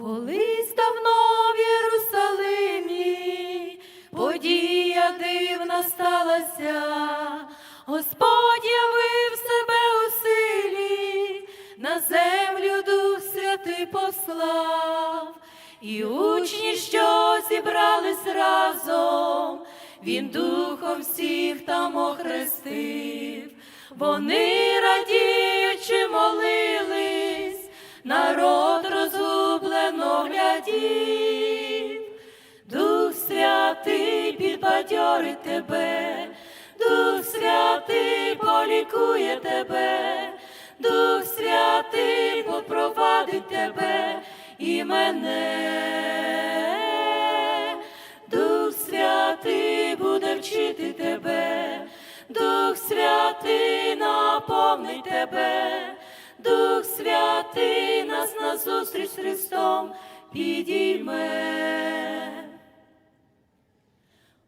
Колись давно в Єрусалимі подія дивна сталася, Господь явив себе у силі, на землю Дух Святий послав, і учні, що зібрались разом, він духом всіх там охрестив, вони радіючи розгублено. Дух святий підбадьорить тебе, Дух святий полікує тебе, Дух святий попровадить тебе і мене. Дух святий буде вчити тебе, Дух святий наповнить тебе, Дух святий нас на зустріч з Христом підійме.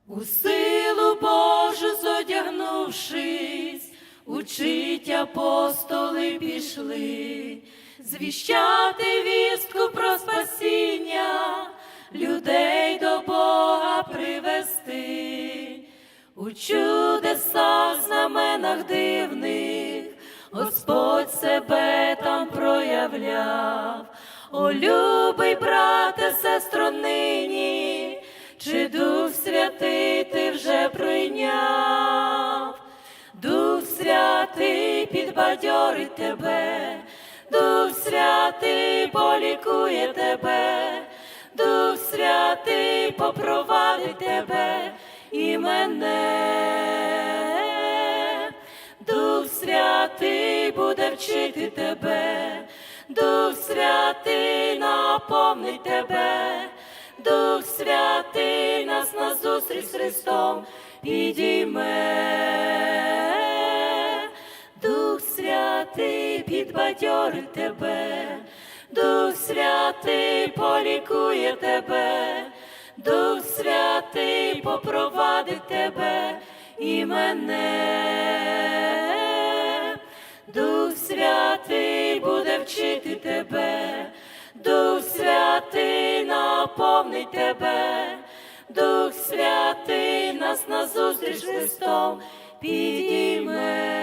У силу Божу зодягнувшись, учить апостоли пішли, звіщати вістку про спасіння, людей до Бога привести, у чудесах, знаменах дивних, Господь себе там проявляв, о любий брате, сестро нині, чи Дух Святий ти вже прийняв, Дух Святий підбадьорить тебе, Дух Святий полікує тебе, Дух Святий попровадить тебе і мене. Дух Святий буде вчити тебе, Дух Святий наповнить тебе, Дух Святий нас на зустріч з Христом підійме. Дух Святий підбадьорить тебе, Дух Святий полікує тебе, Дух Святий попровадить тебе і мене. Дух Святий буде вчити тебе, наповнить тебе, Дух Святий нас назустріч Христом підійме.